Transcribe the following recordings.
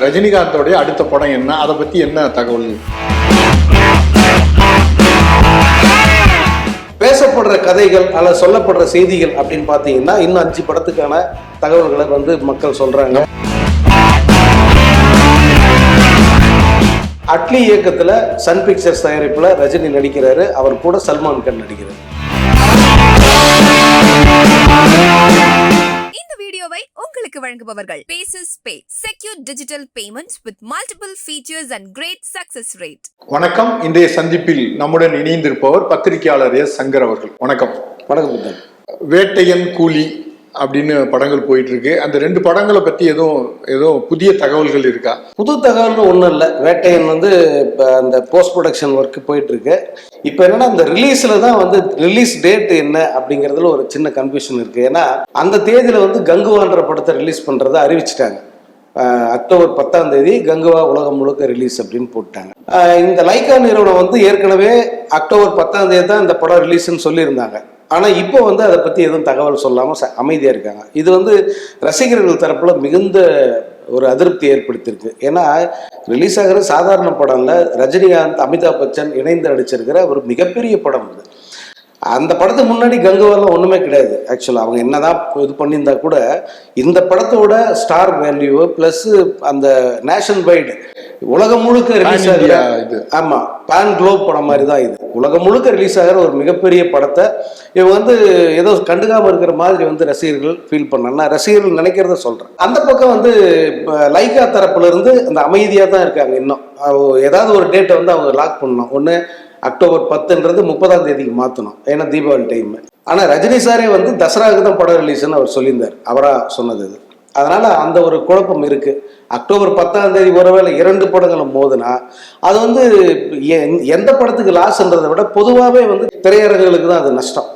ரஜினிகாந்தோடைய அடுத்த படம் என்ன? அதை பத்தி என்ன தகவல்? பேசப்படுற கதைகள் அல்லது சொல்லப்படுற செய்திகள் அப்படின்னு பார்த்தீங்கன்னா இன்னும் அஞ்சு படத்துக்கான தகவல்களை வந்து மக்கள் சொல்றாங்க. அட்லி இயக்கத்தில் சன் பிக்சர்ஸ் தயாரிப்பில் ரஜினி நடிக்கிறாரு. அவர் கூட சல்மான் கான் நடிக்கிறார். வீடியோவை உங்களுக்கு வழங்குபவர்கள். Paces pay secure digital payments with multiple features and great success rate வணக்கம். இன்றைய சந்திப்பில் நம்முடன் இணைந்திருப்பவர் பத்திரிகையாளர் எஸ். சங்கர் அவர்கள். வணக்கம். வணக்கம் வேட்டையன் கூலி அப்படின்னு படங்கள் போயிட்டு இருக்கு அந்த ரெண்டு படங்களை பத்தி எதுவும் எதுவும் புதிய தகவல்கள் இருக்கா? புது தகவல்னு ஒன்றும் இல்லை. வேட்டையன் வந்து இப்போ அந்த போஸ்ட் ப்ரொடக்ஷன் ஒர்க் போயிட்டு இருக்கு இப்போ என்னன்னா அந்த ரிலீஸில் தான் வந்து ரிலீஸ் டேட் என்ன அப்படிங்கிறதுல ஒரு சின்ன கன்ஃபியூஷன் இருக்கு. ஏன்னா அந்த தேதியில் வந்து கங்குவான்ற படத்தை ரிலீஸ் பண்றதை அறிவிச்சிட்டாங்க. அக்டோபர் பத்தாம் தேதி கங்குவா உலகம் முழுக்க ரிலீஸ் அப்படின்னு போட்டாங்க. இந்த லைக்கா நிறுவனம் வந்து ஏற்கனவே அக்டோபர் பத்தாம் தேதி தான் இந்த படம் ரிலீஸ்ன்னு சொல்லியிருந்தாங்க. ஆனால் இப்போ வந்து அதை பற்றி எதுவும் தகவல் சொல்லாமல் அமைதியாக இருக்காங்க. இது வந்து ரசிகர்கள் தரப்பில் மிகுந்த ஒரு அதிருப்தி ஏற்படுத்தியிருக்கு. ஏன்னா ரிலீஸ் ஆகிற சாதாரண படம் ரஜினிகாந்த் அமிதாப் பச்சன் இணைந்து நடிச்சிருக்கிற ஒரு மிகப்பெரிய படம் இது. அந்த படத்துக்கு முன்னாடி கங்குவாலாம் ஒன்றுமே கிடையாது. ஆக்சுவலாக அவங்க என்னதான் இது பண்ணியிருந்தா கூட இந்த படத்தோட ஸ்டார் வேல்யூ ப்ளஸ் அந்த நேஷன் வைடு உலகம் முழுக்க ரிலீஸ் ஆகிற இது. ஆமா பேன் குளோப் படம் மாதிரி தான் இது. உலகம் முழுக்க ரிலீஸ் ஆகிற ஒரு மிகப்பெரிய படத்தை இவங்க வந்து ஏதோ கண்டுக்காம இருக்கிற மாதிரி வந்து ரசிகர்கள் ஃபீல் பண்ணாங்க நான் ரசிகர்கள் நினைக்கிறத சொல்றேன். அந்த பக்கம் வந்து லைகா தரப்புல இருந்து அந்த அமைதியா தான் இருக்காங்க இன்னும். ஏதாவது ஒரு டேட்டை வந்து அவங்க லாக் பண்ணணும். ஒன்று அக்டோபர் பத்துன்றது முப்பதாம் தேதிக்கு மாற்றணும் ஏன்னா தீபாவளி டைம் ஆனால் ரஜினி சாரே வந்து தசராவுக்கு தான் படம் ரிலீஸ்னு அவர் சொல்லியிருந்தார். அவரா சொன்னது இது. அதனால் அந்த ஒரு குழப்பம் இருக்குது அக்டோபர் பத்தாம் தேதி ஒருவேளை இரண்டு படங்களும் மோதுனா அது வந்து எந்த படத்துக்கு லாஸ்ன்றதை விட பொதுவாகவே வந்து திரையரங்குகளுக்கு தான் அது நஷ்டம்.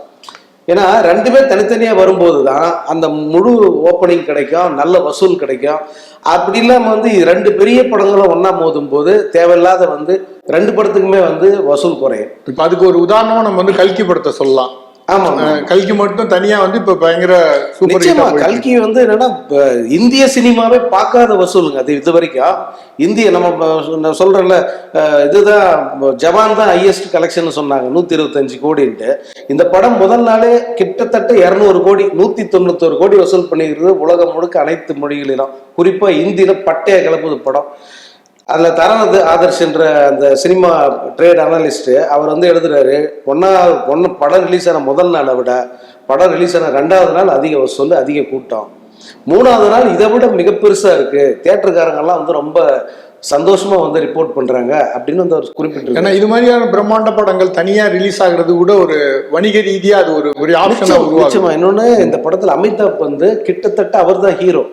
ஏன்னா ரெண்டுமே தனித்தனியாக வரும்போது தான் அந்த முழு ஓப்பனிங் கிடைக்கும் நல்ல வசூல் கிடைக்கும். அப்படி இல்லாமல் வந்து ரெண்டு பெரிய படங்களும் ஒன்றா மோதும் போது தேவையில்லாத வந்து ரெண்டு படத்துக்குமே வந்து வசூல் குறையும். இப்போ அதுக்கு ஒரு உதாரணமாக நம்ம வந்து கல்கி படத்தை சொல்லலாம். கல்கி மட்டும் தனியா வந்து இப்ப பயங்கர சூப்பர் கல்கி வந்து என்னன்னா இந்திய சினிமாவே பார்க்காத வசூலுங்க. அது இது வரைக்கும். இந்திய நம்ம அஹ் இதுதான் ஜவான் தான் ஹையஸ்ட் கலெக்ஷன் சொன்னாங்க. நூத்தி இருபத்தஞ்சு கோடின்ட்டு. இந்த படம் முதல் நாளே கிட்டத்தட்ட இரநூறு கோடி நூத்தி தொண்ணூத்தொரு கோடி வசூல் பண்ணிக்கிறது உலகம் முழுக்க அனைத்து மொழிகளிலும். குறிப்பா இந்தியில பட்டைய கிளப்புது படம். அதில் தரணது ஆதர்ஷ்ன்ற அந்த சினிமா ட்ரேட் அனலிஸ்ட்டு அவர் வந்து எழுதுறாரு ஒன்றா ஒன்று படம் ரிலீஸ் ஆன முதல் நாளை விட படம் ரிலீஸ் ஆன ரெண்டாவது நாள் அதிக வசூல் அதிக கூட்டம். மூணாவது நாள் இதை விட மிக பெருசாக இருக்குது தேட்டருக்காரங்கெல்லாம் வந்து ரொம்ப சந்தோஷமா வந்து ரிப்போர்ட் பண்றாங்க அப்படின்னு வந்து அவர் குறிப்பிட்டிருக்காரு. ஏன்னா இது மாதிரியான பிரம்மாண்ட படங்கள் தனியா ரிலீஸ் ஆகுறது கூட ஒரு வணிக ரீதியா அது ஒரு ஒரு ஆப்ஷனா நிச்சயமா இன்னொன்னு இந்த படத்துல அமிதாப் வந்து கிட்டத்தட்ட அவர் தான் ஹீரோ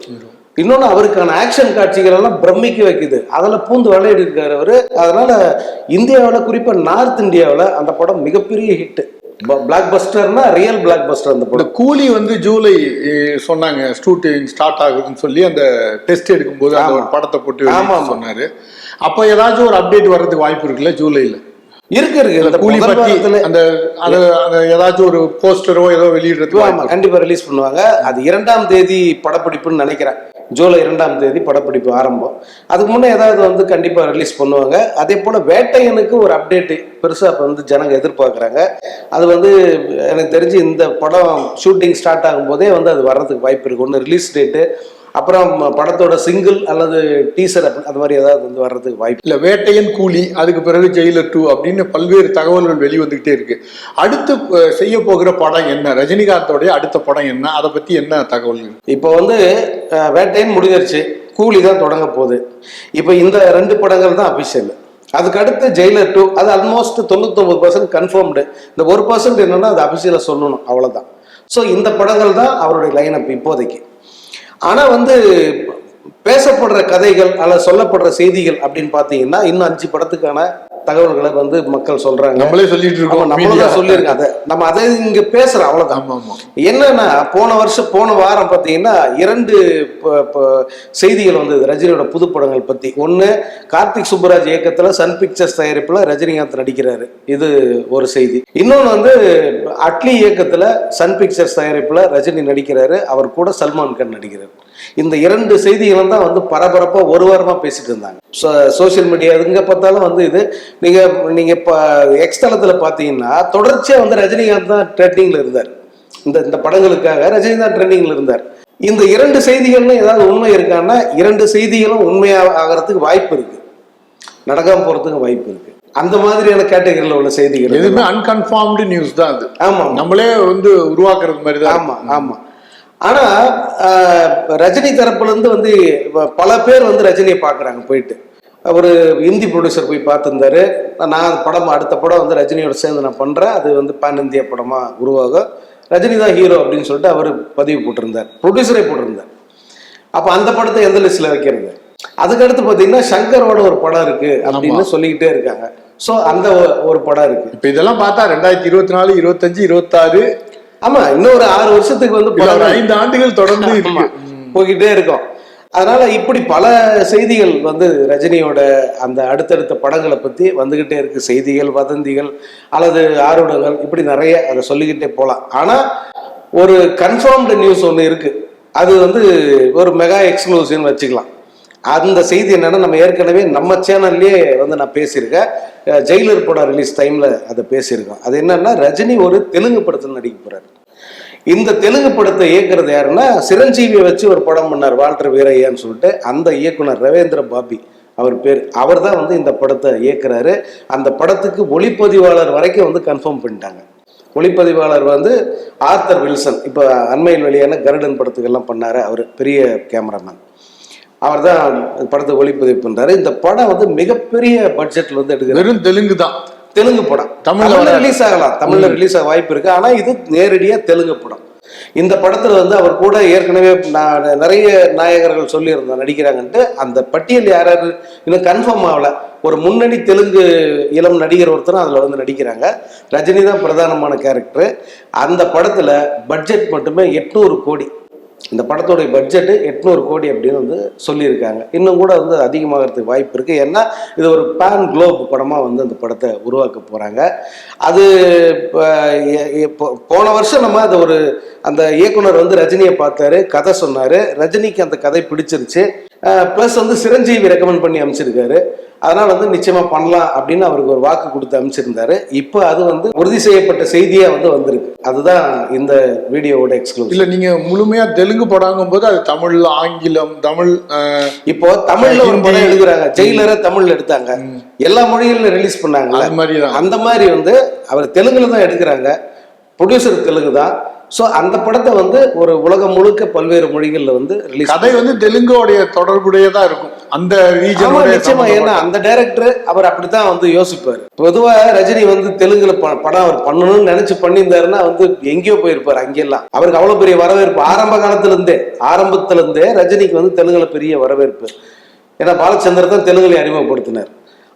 இன்னொன்னு அவருக்கான ஆக்ஷன் காட்சிகள் எல்லாம் பிரமிக்க வைக்குது. அதில் பூந்து விளையாடி இருக்காரு அவரு. அதனால இந்தியாவில் குறிப்பா நார்த் இந்தியாவில் அந்த படம் மிகப்பெரிய ஹிட் பிளாக் பஸ்டர்னா ரியல் பிளாக் பஸ்டர் அந்த படம். கூலி வந்து ஜூலை சொன்னாங்க ஷூட்டிங் ஸ்டார்ட் ஆகுதுன்னு சொல்லி அந்த டெஸ்ட் எடுக்கும்போது அந்த. படத்தை போட்டு ஆமா, வெளியிட்டு ஆமா. சொன்னாரு. அப்ப ஏதாச்சும் ஒரு அப்டேட் வர்றதுக்கு வாய்ப்பு இருக்குல்ல ஜூலைல இருக்கு இருக்கு. அந்த இந்த கூலி பத்தி அந்த அது அந்த ஏதாச்சும் ஒரு போஸ்டரோ ஏதோ வெளியிடுறதுக்கு. கண்டிப்பா ரிலீஸ் பண்ணுவாங்க. அது இரண்டாம் தேதி படப்பிடிப்புன்னு நினைக்கிறேன். ஜூலை இரண்டாம் தேதி படப்பிடிப்பு ஆரம்பம். அதுக்கு முன்னே ஏதாவது வந்து கண்டிப்பாக ரிலீஸ் பண்ணுவாங்க. அதே போல் வேட்டையனுக்கு ஒரு அப்டேட்டு பெருசாக இப்போ வந்து ஜனங்க எதிர்பார்க்குறாங்க. அது வந்து எனக்கு தெரிஞ்சு இந்த படம் ஷூட்டிங் ஸ்டார்ட் ஆகும்போதே வந்து அது வர்றதுக்கு வாய்ப்பு இருக்கு. ஒன்று ரிலீஸ் டேட்டு அப்புறம் படத்தோட சிங்கிள் அல்லது டீசர் அது மாதிரி ஏதாவது வந்து வர்றதுக்கு வாய்ப்பு. இல்ல வேட்டையன் கூலி அதுக்கு பிறகு ஜெயிலர் டூ அப்படின்னு பல்வேறு தகவல்கள் வெளிவந்துகிட்டே இருக்கு. அடுத்து செய்ய போகிற படம் என்ன? ரஜினிகாந்தோடைய அடுத்த படம் என்ன? அதை பத்தி என்ன தகவல் இப்போ வந்து வேட்டையன் முடிஞ்சிருச்சு. கூலி தான் தொடங்க போகுது. இப்போ இந்த ரெண்டு படங்கள் தான் அபிஷியல் அதுக்கு அடுத்து ஜெயிலர் டூ அது ஆல்மோஸ்ட் தொண்ணூத்தொம்பது பர்சன்ட் கன்ஃபார்ம்டு இந்த ஒரு பர்சன்ட் என்னன்னா அது அபிஷியலாக சொல்லணும். அவ்வளோதான் ஸோ இந்த படங்கள் தான் அவருடைய லைனப் இப்போதைக்கு. ஆனால் வந்து பேசப்படுற கதைகள் அல்லது சொல்லப்படுற செய்திகள் அப்படின்னு பார்த்தீங்கன்னா இன்னும் அஞ்சு படத்துக்கான தகவல்களை வந்து மக்கள் சொல்றாங்க. நம்மளே சொல்லிட்டு இருக்கோம். தான் சொல்லியிருக்கோம் அதை நம்ம அதை இங்க பேசுறோம் அவ்வளவுதான். என்னன்னா போன வருஷம் போன வாரம் பார்த்தீங்கன்னா இரண்டு செய்திகள் வந்தது ரஜினியோட புது படங்கள் பத்தி. ஒன்று கார்த்திக் சுப்புராஜ் இயக்கத்துல சன் பிக்சர்ஸ் தயாரிப்புல ரஜினிகாந்த் நடிக்கிறாரு. இது ஒரு செய்தி. இன்னொன்று வந்து அட்லி இயக்கத்துல சன் பிக்சர்ஸ் தயாரிப்புல ரஜினி நடிக்கிறாரு. அவர் கூட சல்மான் கான் நடிக்கிறார். இந்த இரண்டு செய்திகளும் தான் வந்து பரபரப்பாக ஒரு வாரமாக பேசிட்டு இருந்தாங்க. சோஷியல் மீடியா எங்கே பார்த்தாலும் வந்து இது நீங்கள் நீங்கள் இப்போ எக்ஸ் தளத்தில் பார்த்தீங்கன்னா தொடர்ச்சியாக வந்து ரஜினிகாந்த் தான் ட்ரெண்டிங்கில் இருந்தார். இந்த இந்த படங்களுக்காக ரஜினி தான் ட்ரெண்டிங்கில் இருந்தார். இந்த இரண்டு செய்திகள்னு ஏதாவது உண்மை இருக்கான்னா இரண்டு செய்திகளும் உண்மையாக ஆகிறதுக்கு வாய்ப்பு இருக்கு. நடக்காம போகிறதுக்கு வாய்ப்பு இருக்கு. அந்த மாதிரியான கேட்டகரியில் உள்ள செய்திகள் எதுவுமே அன்கன்ஃபார்ம்டு நியூஸ் தான் அது. ஆமாம். நம்மளே வந்து உருவாக்குறது மாதிரி தான் ஆமா ஆமா. ஆனா ஆஹ், ரஜினி தரப்புல இருந்து வந்து பல பேர் வந்து ரஜினியை பாக்குறாங்க போயிட்டு. ஒரு இந்தி ப்ரொடியூசர் போய் பார்த்துருந்தாரு நான் படம் அடுத்த படம் வந்து ரஜினியோட சேர்ந்து நான் பண்றேன். அது வந்து பேன் இந்தியா படமா உருவாகும். ரஜினி தான் ஹீரோ அப்படின்னு சொல்லிட்டு அவர் பதிவு போட்டிருந்தார். ப்ரொடியூசரே போட்டிருந்தார். அப்போ அந்த படத்தை எந்த லிஸ்ட்ல வைக்கிறது? அதுக்கடுத்து பார்த்தீங்கன்னா சங்கரோட ஒரு படம் இருக்கு அப்படின்னு சொல்லிக்கிட்டே இருக்காங்க. ஸோ அந்த ஒரு படம் இருக்கு. இப்ப இதெல்லாம் பார்த்தா ரெண்டாயிரத்தி இருபத்தி நாலு இருபத்தஞ்சு இருபத்தாறு ஆமா இன்னும் ஒரு ஆறு வருஷத்துக்கு வந்து ஐந்து ஆண்டுகள் தொடர்ந்து போய்கிட்டே இருக்கும். அதனால இப்படி பல செய்திகள் வந்து ரஜினியோட அந்த அடுத்தடுத்த படங்களை பத்தி வந்துகிட்டே இருக்கு. செய்திகள் வதந்திகள் அல்லது ஆர்வடங்கள் இப்படி நிறைய அதை சொல்லிக்கிட்டே போகலாம் ஆனா ஒரு கன்ஃபார்ம்டு நியூஸ் ஒன்று இருக்கு. அது வந்து ஒரு மெகா எக்ஸ்க்ளூசிவ்னு வச்சுக்கலாம். அந்த செய்தி என்னன்னா நம்ம ஏற்கனவே நம்ம சேனல்லே வந்து நான் பேசியிருக்கேன். ஜெயிலர் படம் ரிலீஸ் டைம்ல அதை பேசியிருக்கோம். அது என்னன்னா ரஜினி ஒரு தெலுங்கு படத்தில் நடிக்க போறாரு. இந்த தெலுங்கு படத்தை இயக்குறது யாருன்னா சிரஞ்சீவியை வச்சு ஒரு படம் பண்ணார் வால்டர் வீரையான்னு சொல்லிட்டு அந்த இயக்குனர் ரவேந்திர பாபி அவர் பேர். அவர் தான் வந்து இந்த படத்தை இயக்குறாரு. அந்த படத்துக்கு ஒளிப்பதிவாளர் வரைக்கும் வந்து கன்ஃபார்ம் பண்ணிட்டாங்க. ஒளிப்பதிவாளர் வந்து ஆர்த்தர் வில்சன். இப்போ அண்மையில் வெளியான கருடன் படத்துக்கெல்லாம் பண்ணார். அவர் பெரிய கேமராமேன் அவர் தான் படத்தை ஒளிப்பதிவு பண்றாரு. இந்த படம் வந்து மிகப்பெரிய பட்ஜெட்ல வந்து எடுக்கிறார். வெறும் தெலுங்கு தான். தெலுங்கு படம். தமிழ்ல. ரிலீஸ் ஆகலாம். தமிழ்ல ரிலீஸ் ஆக வாய்ப்பு இருக்கு. ஆனா இது நேரடியா தெலுங்கு படம். இந்த படத்துல வந்து அவர் கூட ஏற்கனவே நிறைய நாயகர்கள் சொல்லியிருந்தோம் நடிக்கிறாங்கன்ட்டு அந்த பட்டியல் யார் யாரு இன்னும் கன்ஃபார்ம் ஆகல. ஒரு முன்னணி தெலுங்கு இளம் நடிகர் ஒருத்தரும் அதுல வந்து நடிக்கிறாங்க. ரஜினி தான் பிரதானமான கேரக்டர் அந்த படத்துல பட்ஜெட் மட்டுமே எட்நூறு கோடி. இந்த படத்தோடைய பட்ஜெட்டு எட்நூறு கோடி அப்படின்னு வந்து சொல்லியிருக்காங்க. இன்னும் கூட வந்து அதிகமாகிறதுக்கு வாய்ப்பு இருக்குது ஏன்னா இது ஒரு பேன் குளோப் படமாக வந்து அந்த படத்தை உருவாக்க போகிறாங்க அது இப்போ போன வருஷம் நம்ம அது ஒரு அந்த இயக்குனர் வந்து ரஜினியை பார்த்தாரு கதை சொன்னார். ரஜினிக்கு அந்த கதை பிடிச்சிருச்சு. ப்ளஸ் வந்து சிரஞ்சீவி ரெக்கமெண்ட் பண்ணி அமைச்சிருக்காரு. அதனால வந்து நிச்சயமா பண்ணலாம் அப்படின்னு அவருக்கு ஒரு வாக்கு கொடுத்து அமைச்சிருந்தாரு. இப்போ அது வந்து உறுதி செய்யப்பட்ட செய்தியா வந்து வந்திருக்கு. அதுதான் இந்த வீடியோவோட எக்ஸ்க்ளூசிவ் இல்ல நீங்க முழுமையா தெலுங்கு படங்கும் போது அது தமிழ் ஆங்கிலம் தமிழ் இப்போ தமிழ்ல ஒரு படம். எழுதுறாங்க ஜெயிலரை தமிழ்ல எடுத்தாங்க. எல்லா மொழிகளிலும் ரிலீஸ் பண்ணாங்க அது மாதிரி அந்த மாதிரி வந்து அவர் தெலுங்குல தான் எடுக்கிறாங்க. ப்ரொடியூசர் தெலுங்கு தான் ஸோ அந்த படத்தை வந்து ஒரு உலகம் முழுக்க பல்வேறு மொழிகள்ல வந்து ரிலீஸ் கதை வந்து தெலுங்கோடைய தொடர்புடையதா இருக்கும். அந்த ரீஜன் நிச்சயமா. ஏன்னா அந்த டைரக்டர் அவர் அப்படித்தான் வந்து யோசிப்பாரு. பொதுவா ரஜினி வந்து தெலுங்குல படம் அவர் பண்ணணும்னு நினைச்சு பண்ணியிருந்தாருன்னா வந்து எங்கேயோ போயிருப்பாரு அங்கெல்லாம். அவருக்கு அவ்வளவு பெரிய வரவேற்பு. ஆரம்ப காலத்துல இருந்தே ஆரம்பத்துல இருந்தே ரஜினிக்கு வந்து தெலுங்குல பெரிய வரவேற்பு. ஏன்னா பாலச்சந்தர் தான் தெலுங்குல அறிமுகப்படுத்தினார்.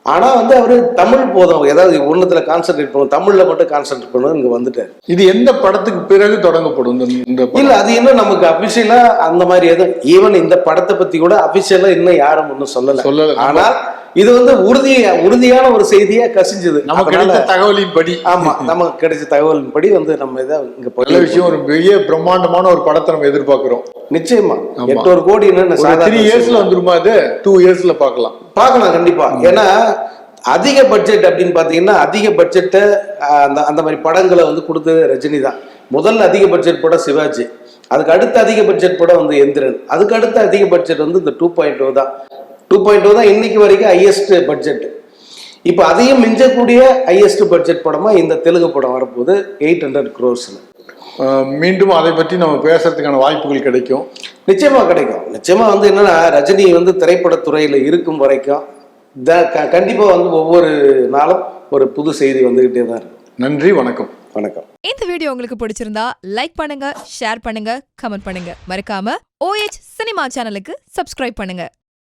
ஆனா வந்து அவரு தமிழ் போதும். ஏதாவது ஒண்ணுத்துல கான்சென்ட்ரேட் பண்ணும். தமிழ்ல மட்டும் கான்சென்ட்ரேட் பண்ணும். இங்க வந்துட்டாரு. இது எந்த படத்துக்கு பிறகு தொடங்கப்படும்? இந்த-? இல்ல அது இன்னும் நமக்கு அபிஷியலா அந்த மாதிரி எதுவும் ஈவன் இந்த படத்தை பத்தி கூட அபிஷியலா இன்னும் யாரும் ஒன்றும் சொல்லல. சொல்லல. ஆனா இது வந்து உறுதி உறுதியான ஒரு செய்தியா கசிஞ்சது. நமக்கு கிடைத்த தகவலின் படி ஆமா நமக்கு கிடைச்ச தகவலின்படி வந்து நம்ம இதை இங்க நல்ல விஷயம் ஒரு பெரிய பிரம்மாண்டமான ஒரு படத்தை நம்ம எதிர்பார்க்கிறோம். நிச்சயமா. ஆமா. எட்டொரு கோடி ஒரு த்ரீ இயர்ஸ்ல வந்துருமா அது டூ இயர்ஸ்ல பார்க்கலாம். பார்க்கலாம் கண்டிப்பா. ஏன்னா அதிக பட்ஜெட் அப்படின்னு பாத்தீங்கன்னா அதிக பட்ஜெட்டை அந்த அந்த மாதிரி படங்களை வந்து கொடுத்தது ரஜினி தான். முதல்ல அதிக பட்ஜெட் படம் சிவாஜி. அதுக்கு அடுத்த அதிக பட்ஜெட் படம் வந்து எந்திரன். அதுக்கு அடுத்த அதிக பட்ஜெட் வந்து இந்த டூ பாயிண்ட் டூ தான். டூ பாயிண்ட் டூ தான் இன்னைக்கு வரைக்கும் ஹையஸ்ட் பட்ஜெட் இப்போ அதையும் மிஞ்சக்கூடிய ஹையஸ்ட் பட்ஜெட் படமா இந்த தெலுங்கு படம் வரப்போகுது எயிட் ஹண்ட்ரட் க்ரோர்ஸ்னு அஹ் மீண்டும் அதை பற்றி நம்ம பேசுறதுக்கான வாய்ப்புகள் கிடைக்கும். நிச்சயமா கிடைக்கும். நிச்சயமா வந்து என்னன்னா ரஜினி வந்து திரைப்படத்துறையில இருக்கும் வரைக்கும் த- க- கண்டிப்பா வந்து ஒவ்வொரு நாளும் ஒரு புது செய்தி வந்துகிட்டே தான் இருக்கும் நன்றி வணக்கம். வணக்கம். இந்த வீடியோ உங்களுக்கு பிடிச்சிருந்தா லைக் பண்ணுங்க ஷேர் பண்ணுங்க கமெண்ட் பண்ணுங்க. மறக்காம OH சினிமா சேனலுக்கு சப்ஸ்கிரைப் பண்ணுங்க.